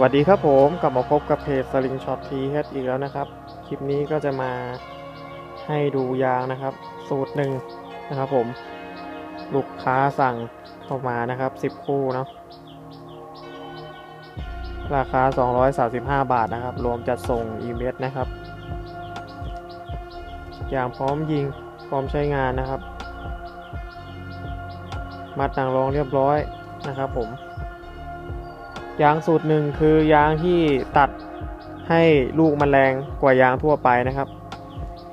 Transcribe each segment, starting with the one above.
วัสดีครับผมกลับมาพบกับเพจสลิงช็อตทีเฮดอีกแล้วนะครับ คลิปนี้ก็จะมาให้ดูยางนะครับ สูตรหนึ่งนะครับผม ลูกค้าสั่งเข้ามานะครับ 10 คู่เนาะราคา 235 บาทนะครับ รวมจัดส่งอีเมลนะครับอย่างพร้อมยิงพร้อมใช้งานนะครับ มัดหนังรองเรียบร้อยนะครับผม ยางสูตรหนึ่งคือยางที่ตัดให้ลูกมันแรงกว่ายางทั่วไปนะครับ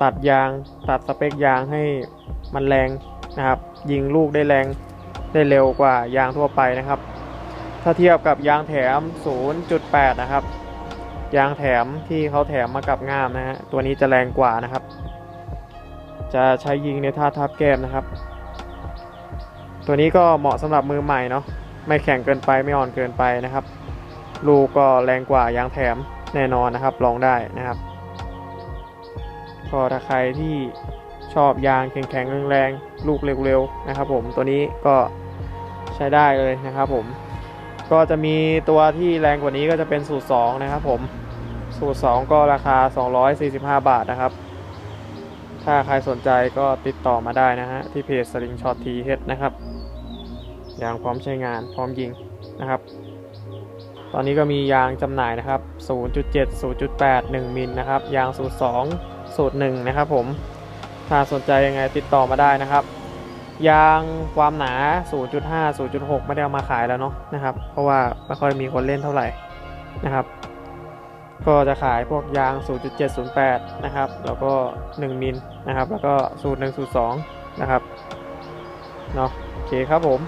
ตัดยางตัดสเปคยางให้มันแรงนะครับ ยิงลูกได้แรงได้เร็วกว่ายางทั่วไปนะครับ ถ้าเทียบกับยางแถม 0.8 นะครับ ยางแถมที่เขาแถมมากับง่ามนะฮะตัวนี้จะแรงกว่านะครับ จะใช้ยิงในท่าทับแก้มนะครับ ตัวนี้ก็เหมาะสำหรับมือใหม่เนาะ ไม่แข็งเกินไปไม่อ่อนเกินไปนะครับ ลูกก็แรงกว่ายางแถมแน่นอนนะครับ ลองได้นะครับ ก็ถ้าใครที่ชอบยางแข็งๆแรงๆลูกเร็วๆนะครับ ผมตัวนี้ก็ใช้ได้เลยนะครับ ผม ก็จะมีตัวที่แรงกว่านี้ก็จะเป็นสูตร2นะครับ ผมสูตร2ก็ราคา 245 บาทนะครับ ถ้าใครสนใจก็ติดต่อมาได้นะฮะที่เพจ Slingshot T H นะครับ ยางพร้อมใช้งานพร้อมยิงนะครับ ตอนนี้ก็มียางจำหน่ายนะครับ 0.7 0.8 1 มิลนะครับ ยางสูตร2สูตร1นะครับผม ถ้าสนใจยังไงติดต่อมาได้นะครับ ยางความหนา 0.5 0.6 ไม่ได้เอามาขายแล้วเนาะนะครับ เพราะว่าไม่ค่อยมีคนเล่นเท่าไหร่นะครับ ก็จะขายพวกยาง 0.708 นะครับ แล้วก็ 1 มิลนะครับ แล้วก็สูตร1สูตร2นะครับ เนาะโอเคครับผม